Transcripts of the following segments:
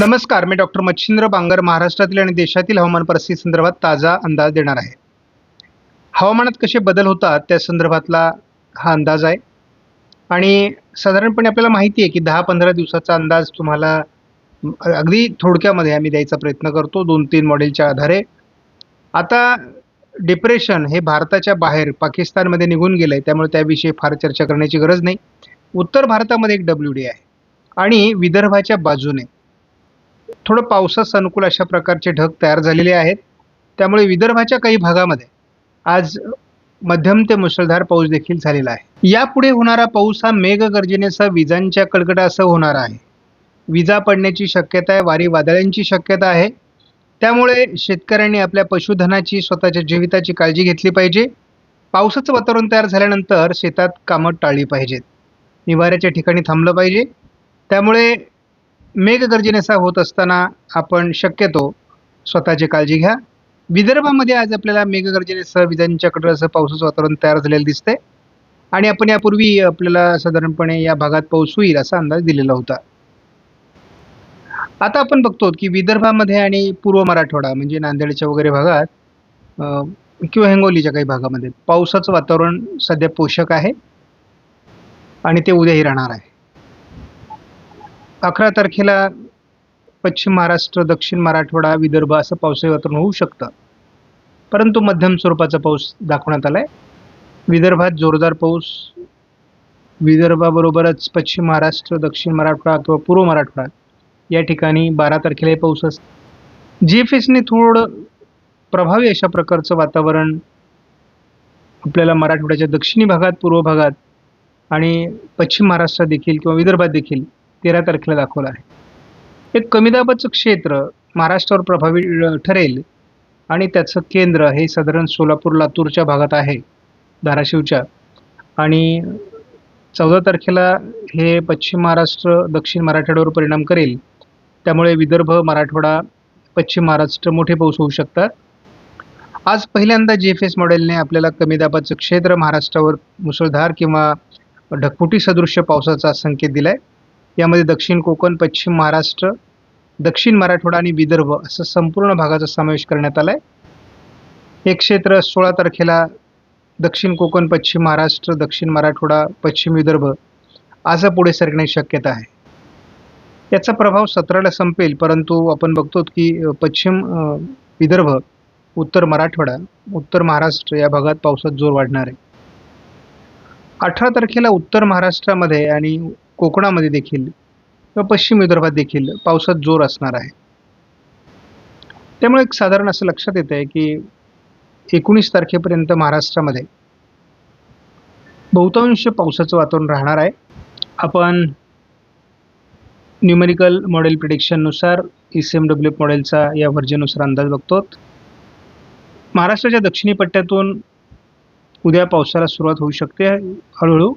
नमस्कार मी डॉक्टर मच्छिंद्र बांगर महाराष्ट्रातील आणि देशातील हवामान परिस्थिती संदर्भात ताजा अंदाज देणार आहे. हवामानात कसे बदल होतात त्या संदर्भातला हा अंदाज आहे. आणि साधारणपणे आपल्याला माहिती आहे की दहा पंधरा दिवसाचा अंदाज तुम्हाला अगदी थोडक्यामध्ये आम्ही द्यायचा प्रयत्न करतो दोन तीन मॉडेलच्या आधारे. आता डिप्रेशन हे भारताच्या बाहेर पाकिस्तानमध्ये निघून गेलं आहे त्यामुळे त्याविषयी फार चर्चा करण्याची गरज नाही. उत्तर भारतामध्ये एक डब्ल्यू डी आहे आणि विदर्भाच्या बाजूने. थोडं पावसास अनुकूल अशा प्रकारचे ढग तयार झालेले आहेत. त्यामुळे विदर्भाच्या काही भागामध्ये आज मध्यम ते मुसळधार पाऊस देखील झालेला आहे. यापुढे होणारा पाऊस हा मेघगर्जनेसह विजांच्या कडकडासह होणार आहे. विजा पडण्याची शक्यता आहे वारी वादळांची शक्यता आहे. त्यामुळे शेतकऱ्यांनी आपल्या पशुधनाची स्वतःच्या जीविताची काळजी घेतली पाहिजे. पावसाचं वातावरण तयार झाल्यानंतर शेतात कामं टाळली पाहिजेत. निवाऱ्याच्या ठिकाणी थांबलं पाहिजे. त्यामुळे मेघगर्जनेचा होत असताना आपण शक्यतो स्वतःची काळजी घ्या. विदर्भामध्ये आज आपल्याला मेघगर्जनेसह विजांच्या असं पावसाचं वातावरण तयार झालेलं दिसतंय. आणि आपण यापूर्वी आपल्याला साधारणपणे या भागात पाऊस होईल असा अंदाज दिलेला होता. आता आपण बघतो की विदर्भामध्ये आणि पूर्व मराठवाडा म्हणजे नांदेडच्या वगैरे भागात किंवा हिंगोलीच्या काही भागामध्ये पावसाचं वातावरण सध्या पोषक आहे. आणि ते उद्याही राहणार आहे. अकरा तारखेला पश्चिम महाराष्ट्र दक्षिण मराठवाडा विदर्भ असं पावसाळी वातावरण होऊ शकतं. परंतु मध्यम स्वरूपाचा पाऊस दाखवण्यात आला आहे विदर्भात जोरदार पाऊस. विदर्भाबरोबरच पश्चिम महाराष्ट्र दक्षिण मराठवाडा किंवा पूर्व मराठवाडा या ठिकाणी बारा तारखेलाही पाऊस असतो जी एफ एसने थोडं प्रभावी अशा प्रकारचं वातावरण आपल्याला मराठवाड्याच्या दक्षिणी भागात पूर्व भागात आणि पश्चिम महाराष्ट्रात देखील किंवा विदर्भात देखील तेरा तारखेला दाखवलं आहे. एक कमी दाबाचं क्षेत्र महाराष्ट्रावर प्रभावी ठरेल आणि त्याचं केंद्र हे साधारण सोलापूर लातूरच्या भागात आहे धाराशिवच्या. आणि चौदा तारखेला हे पश्चिम महाराष्ट्र दक्षिण मराठवाड्यावर परिणाम करेल. त्यामुळे विदर्भ मराठवाडा पश्चिम महाराष्ट्र मोठे पाऊस होऊ शकतात. आज पहिल्यांदा जी एफ एस मॉडेलने आपल्याला कमी दाबाचं क्षेत्र महाराष्ट्रावर मुसळधार किंवा ढकफुटी सदृश्य पावसाचा संकेत दिला आहे यामध्ये दक्षिण कोकण पश्चिम महाराष्ट्र दक्षिण मराठवाडा आणि विदर्भ असं संपूर्ण भागाचा समावेश करण्यात आला आहे हे क्षेत्र सोळा तारखेला दक्षिण कोकण पश्चिम महाराष्ट्र दक्षिण मराठवाडा पश्चिम विदर्भ असं पुढे सरकण्याची शक्यता आहे. याचा प्रभाव सतराला संपेल परंतु आपण बघतो की पश्चिम विदर्भ उत्तर मराठवाडा उत्तर महाराष्ट्र या भागात पावसात जोर वाढणार आहे. अठरा तारखेला उत्तर महाराष्ट्रामध्ये आणि कोकणामध्ये देखील किंवा पश्चिम विदर्भात देखील पावसात जोर असणार आहे. त्यामुळे एक साधारण असं लक्षात येतं आहे की एकोणीस तारखेपर्यंत महाराष्ट्रामध्ये बहुतांश पावसाचं वातावरण राहणार आहे. आपण न्यूमेरिकल मॉडेल प्रिडिक्शननुसार ई सी एम डब्ल्यू मॉडेलचा या व्हर्जननुसार अंदाज बघतो. महाराष्ट्राच्या दक्षिणी पट्ट्यातून उद्या पावसाला सुरुवात होऊ शकते हळूहळू.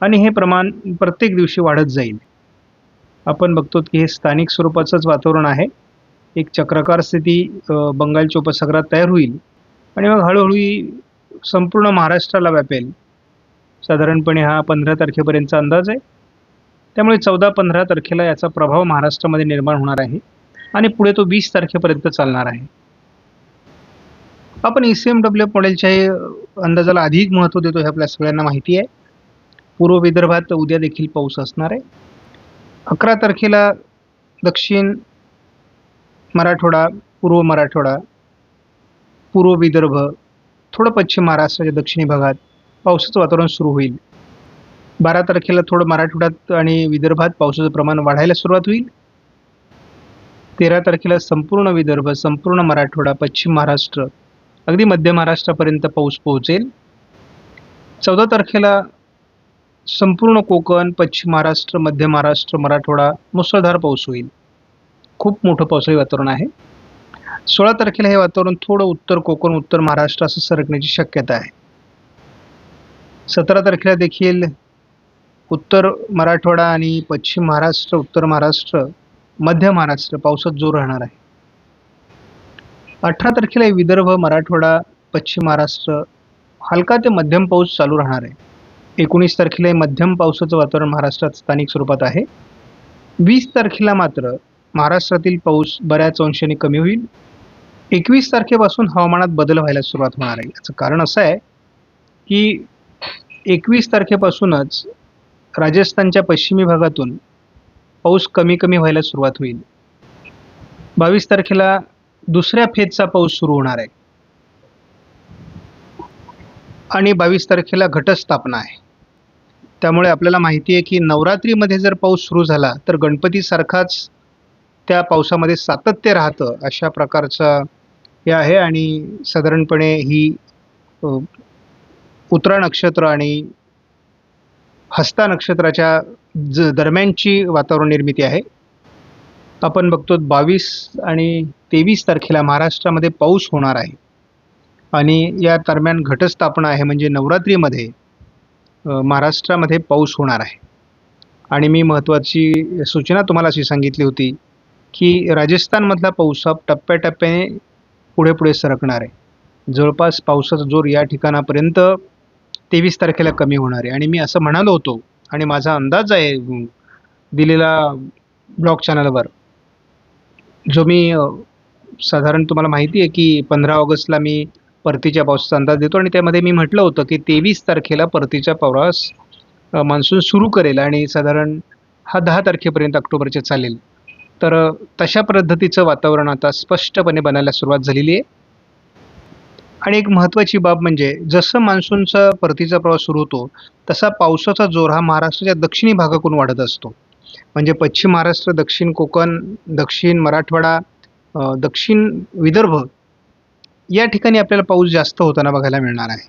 आणि हे प्रमाण प्रत्येक दिवशी वाढत जाईल. आपण बघतो की हे स्थानिक स्वरूपाचंच वातावरण आहे. एक चक्राकार स्थिती बंगालच्या उपसागरात तयार होईल. आणि मग हळूहळू ही संपूर्ण महाराष्ट्राला व्यापेल. साधारणपणे हा पंधरा तारखेपर्यंतचा अंदाज आहे. त्यामुळे चौदा पंधरा तारखेला याचा प्रभाव महाराष्ट्रामध्ये निर्माण होणार आहे. आणि पुढे तो वीस तारखेपर्यंत चालणार आहे. आपण ई सी एम डब्ल्यू मॉडेलच्या अंदाजाला अधिक महत्त्व देतो हे आपल्या सगळ्यांना माहिती आहे. पूर्व विदर्भात उद्या देखील पाऊस असणार आहे. अकरा तारखेला दक्षिण मराठवाडा पूर्व मराठवाडा पूर्व विदर्भ थोडं पश्चिम महाराष्ट्राच्या दक्षिणी भागात पावसाचं वातावरण सुरू होईल. बारा तारखेला थोडं मराठवाड्यात आणि विदर्भात पावसाचं प्रमाण वाढायला सुरुवात होईल. तेरा तारखेला संपूर्ण विदर्भ संपूर्ण मराठवाडा पश्चिम महाराष्ट्र अगदी मध्य महाराष्ट्रापर्यंत पाऊस पोहोचेल. चौदा तारखेला संपूर्ण कोकण पश्चिम महाराष्ट्र मध्य महाराष्ट्र मराठवाडा मुसळधार पाऊस होईल. खूप मोठं पावसाळी वातावरण आहे. सोळा तारखेला हे वातावरण थोडं उत्तर कोकण उत्तर महाराष्ट्र असं सरकण्याची शक्यता आहे. सतरा तारखेला देखील उत्तर मराठवाडा आणि पश्चिम महाराष्ट्र उत्तर महाराष्ट्र मध्य महाराष्ट्र पावसात जोर राहणार आहे. अठरा तारखेला विदर्भ मराठवाडा पश्चिम महाराष्ट्र हलका ते मध्यम पाऊस चालू राहणार आहे. एकोणीस तारखेला हे मध्यम पावसाचं वातावरण महाराष्ट्रात स्थानिक स्वरूपात आहे. वीस तारखेला मात्र महाराष्ट्रातील पाऊस बऱ्याच अंशाने कमी होईल. एकवीस तारखेपासून हवामानात बदल व्हायला सुरुवात होणार आहे. याचं कारण असं आहे की एकवीस तारखेपासूनच राजस्थानच्या पश्चिमी भागातून पाऊस कमी कमी व्हायला सुरुवात होईल. बावीस तारखेला दुसऱ्या फेजचा पाऊस सुरू होणार आहे. आणि बावीस तारखेला घटस्थापना आहे. त्यामुळे आपल्याला माहिती आहे की नवरात्रीमध्ये जर पाऊस सुरू झाला तर गणपतीसारखाच त्या पावसामध्ये सातत्य राहतं अशा प्रकारचं हे आहे. आणि साधारणपणे ही उतरा नक्षत्र आणि हस्ता नक्षत्राच्या ज दरम्यानची वातावरण निर्मिती आहे. आपण बघतो बावीस आणि तेवीस तारखेला महाराष्ट्रामध्ये पाऊस होणार आहे. आणि या दरम्यान घटस्थापना आहे म्हणजे नवरात्रीमध्ये महाराष्ट्रामध्ये पाऊस होणार आहे. आणि मी महत्त्वाची सूचना तुम्हाला अशी सांगितली होती की राजस्थानमधला पाऊस हा टप्प्याटप्प्याने पुढे पुढे सरकणार आहे. जवळपास पावसाचा जोर या ठिकाणापर्यंत तेवीस तारखेला कमी होणार आहे. आणि मी असं म्हणालो होतो आणि माझा अंदाज आहे दिलेला ब्लॉग चॅनलवर जो मी साधारण तुम्हाला माहिती आहे की पंधरा ऑगस्टला मी परतीच्या पावसाचा अंदाज देतो आणि त्यामध्ये मी म्हटलं होतं की तेवीस तारखेला परतीचा प्रवास मान्सून सुरू करेल आणि साधारण हा दहा तारखेपर्यंत ऑक्टोबरच्या चालेल. तर तशा पद्धतीचं वातावरण आता स्पष्टपणे बनायला सुरुवात झालेली आहे. आणि एक महत्त्वाची बाब म्हणजे जसं मान्सूनचा परतीचा प्रवास सुरू होतो तसा पावसाचा जोर हा महाराष्ट्राच्या दक्षिणी भागाकडून वाढत असतो. म्हणजे पश्चिम महाराष्ट्र दक्षिण कोकण दक्षिण मराठवाडा दक्षिण विदर्भ या ठिकाणी आपल्याला पाऊस जास्त होताना बघायला मिळणार आहे.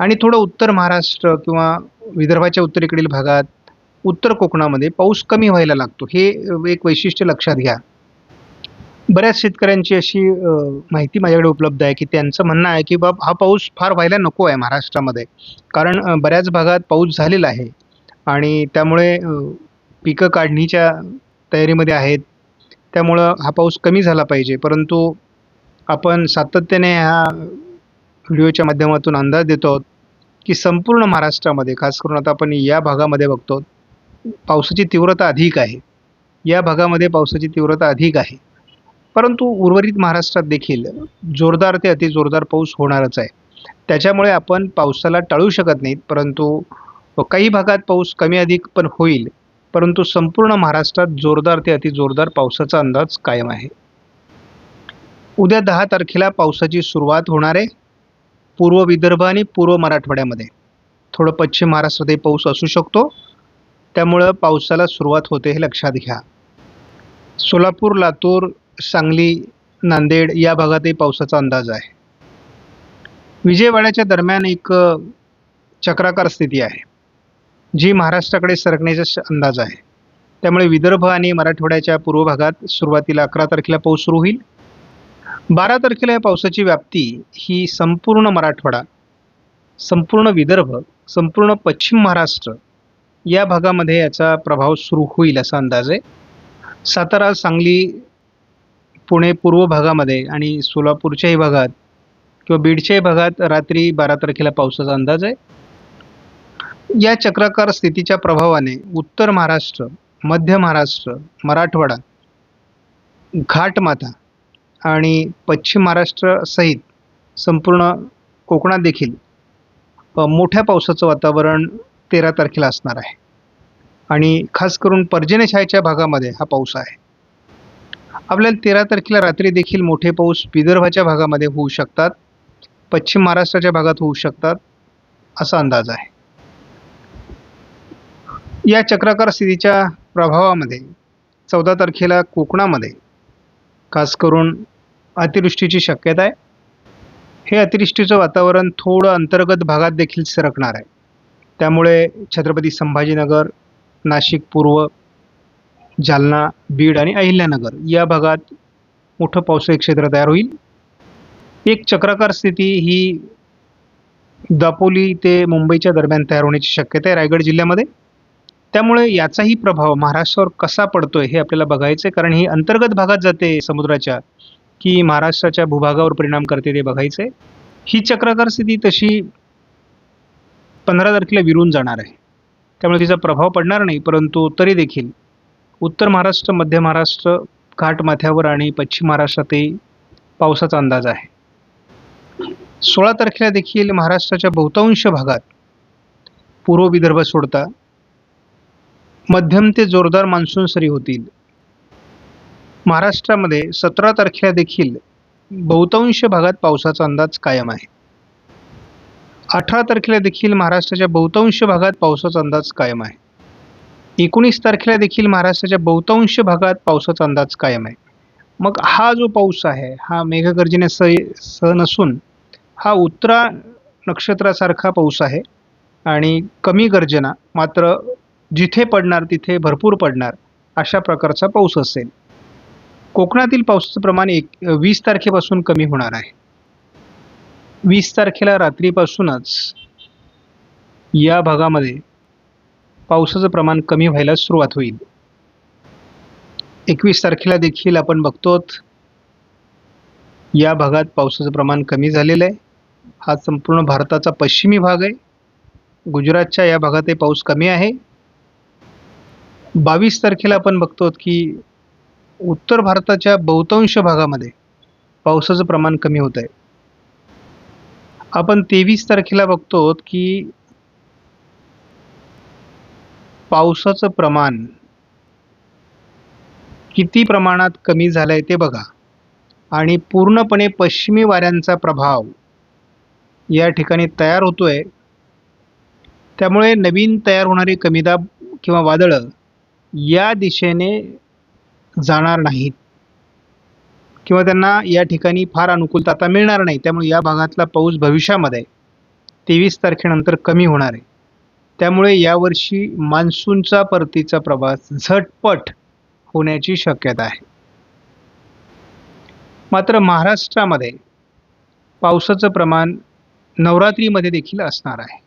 आणि थोडं उत्तर महाराष्ट्र किंवा विदर्भाच्या उत्तरेकडील भागात उत्तर कोकणामध्ये पाऊस कमी व्हायला लागतो. हे एक वैशिष्ट्य लक्षात घ्या. बऱ्याच शेतकऱ्यांची अशी माहिती माझ्याकडे उपलब्ध आहे की त्यांचं म्हणणं आहे की बाब हा पाऊस फार व्हायला नको आहे महाराष्ट्रामध्ये. कारण बऱ्याच भागात पाऊस झालेला आहे. आणि त्यामुळे पिकं काढणीच्या तयारीमध्ये आहेत. त्यामुळं हा पाऊस कमी झाला पाहिजे. परंतु आपण सातत्याने ह्या व्हिडिओच्या माध्यमातून अंदाज देतो आहोत की संपूर्ण महाराष्ट्रामध्ये खास करून आता आपण या भागामध्ये बघतो पावसाची तीव्रता अधिक आहे. या भागामध्ये पावसाची तीव्रता अधिक आहे. परंतु उर्वरित महाराष्ट्रात देखील जोरदार ते अतिजोरदार पाऊस होणारच आहे. त्याच्यामुळे आपण पावसाला टाळू शकत नाहीत परंतु काही भागात पाऊस कमी अधिक पण होईल परंतु संपूर्ण महाराष्ट्रात जोरदार ते अतिजोरदार पावसाचा अंदाज कायम आहे. उद्या दहा तारखेला पावसाची सुरुवात होणार आहे. पूर्व विदर्भ आणि पूर्व मराठवाड्यामध्ये. थोडं पश्चिम महाराष्ट्रातही पाऊस असू शकतो. त्यामुळं पावसाला सुरुवात होते हे लक्षात घ्या. सोलापूर लातूर सांगली नांदेड या भागातही पावसाचा अंदाज आहे. विजयवाड्याच्या दरम्यान एक चक्राकार स्थिती आहे. जी महाराष्ट्राकडे सरकण्याचा श- अंदाज आहे. त्यामुळे विदर्भ आणि मराठवाड्याच्या पूर्व भागात सुरुवातीला अकरा तारखेला पाऊस सुरू होईल. बारा तारखेला या पावसाची व्याप्ती ही संपूर्ण मराठवाडा संपूर्ण विदर्भ संपूर्ण पश्चिम महाराष्ट्र या भागामध्ये याचा प्रभाव सुरू होईल असा अंदाज आहे. सातारा सांगली पुणे पूर्व भागामध्ये आणि सोलापूरच्याही भागात किंवा बीडच्याही भागात रात्री बारा तारखेला पावसाचा अंदाज आहे. या चक्राकार स्थितीच्या प्रभावाने उत्तर महाराष्ट्र मध्य महाराष्ट्र मराठवाडा घाटमाथा आणि पश्चिम महाराष्ट्रसहित संपूर्ण कोकणात देखील मोठ्या पावसाचं वातावरण तेरा तारखेला असणार आहे. आणि खास करून पर्जन्यछायेच्या भागामध्ये हा पाऊस आहे. आपल्याला तेरा तारखेला रात्री देखील मोठे पाऊस विदर्भाच्या भागामध्ये होऊ शकतात पश्चिम महाराष्ट्राच्या भागात होऊ शकतात असा अंदाज आहे. या चक्राकार स्थितीच्या प्रभावामध्ये चौदा तारखेला कोकणामध्ये खास करून अतिवृष्टीची शक्यता आहे. हे अतिवृष्टीचं वातावरण थोडं अंतर्गत भागात देखील सरकणार आहे. त्यामुळे छत्रपती संभाजीनगर नाशिक पूर्व जालना बीड आणि अहिल्यानगर या भागात मोठं पावसाळी क्षेत्र तयार होईल. एक चक्राकार स्थिती ही दापोली ते मुंबईच्या दरम्यान तयार होण्याची शक्यता आहे रायगड जिल्ह्यामध्ये. त्यामुळे याचाही प्रभाव महाराष्ट्रावर कसा पडतोय हे आपल्याला बघायचं आहे कारण ही अंतर्गत भागात जाते समुद्राच्या की महाराष्ट्राच्या भूभागावर परिणाम करते ते बघायचं आहे ही चक्राकार स्थिती तशी पंधरा तारखेला विरून जाणार आहे. त्यामुळे तिचा प्रभाव पडणार नाही परंतु तरी देखील उत्तर महाराष्ट्र मध्य महाराष्ट्र घाटमाथ्यावर आणि पश्चिम महाराष्ट्रातही पावसाचा अंदाज आहे. सोळा तारखेला देखील महाराष्ट्राच्या बहुतांश भागात पूर्व विदर्भ सोडता मध्यम ते जोरदार मान्सून सरी होतील. महाराष्ट्रामध्ये सतरा तारखेला देखील बहुतांश भागात पावसाचा अंदाज कायम आहे. अठरा तारखेला देखील महाराष्ट्राच्या बहुतांश भागात पावसाचा अंदाज कायम आहे. एकोणीस तारखेला देखील महाराष्ट्राच्या बहुतांश भागात पावसाचा अंदाज कायम आहे. मग हा जो पाऊस आहे हा मेघगर्जनेसह सह नसून हा उत्तरा नक्षत्रासारखा पाऊस आहे आणि कमी गर्जना मात्र जिथे पडणार तिथे भरपूर पडणार अशा प्रकारचा पाऊस असेल. कोकणातील पावसाचं प्रमाण एक वीस तारखेपासून कमी होणार आहे. वीस तारखेला रात्रीपासूनच या भागामध्ये पावसाचं प्रमाण कमी व्हायला सुरुवात होईल. एकवीस तारखेला देखील आपण बघतो या भागात पावसाचं प्रमाण कमी झालेलं आहे. हा संपूर्ण भारताचा पश्चिमी भाग आहे. गुजरातच्या या भागातही पाऊस कमी आहे. बावीस तारखेला आपण बघतो की उत्तर भारताच्या बहुतांश भागामध्ये पावसाचं प्रमाण कमी होत आहे. आपण तेवीस तारखेला बघतो की पावसाचं प्रमाण किती प्रमाणात कमी झालं आहे ते बघा. आणि पूर्णपणे पश्चिमी वाऱ्यांचा प्रभाव या ठिकाणी तयार होतोय. त्यामुळे नवीन तयार होणारी कमीदाब किंवा वादळं या दिशेने जाणार नाहीत. किंवा त्यांना या ठिकाणी फार अनुकूलता आता मिळणार नाही. त्यामुळे या भागातला पाऊस भविष्यामध्ये तेवीस तारखेनंतर कमी होणार आहे. त्यामुळे यावर्षी मान्सूनचा परतीचा प्रवास झटपट होण्याची शक्यता आहे. मात्र महाराष्ट्रामध्ये पावसाचं प्रमाण नवरात्रीमध्ये देखील असणार आहे.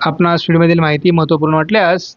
आपणास व्हिडिओमधील माहिती महत्त्वपूर्ण वाटल्यास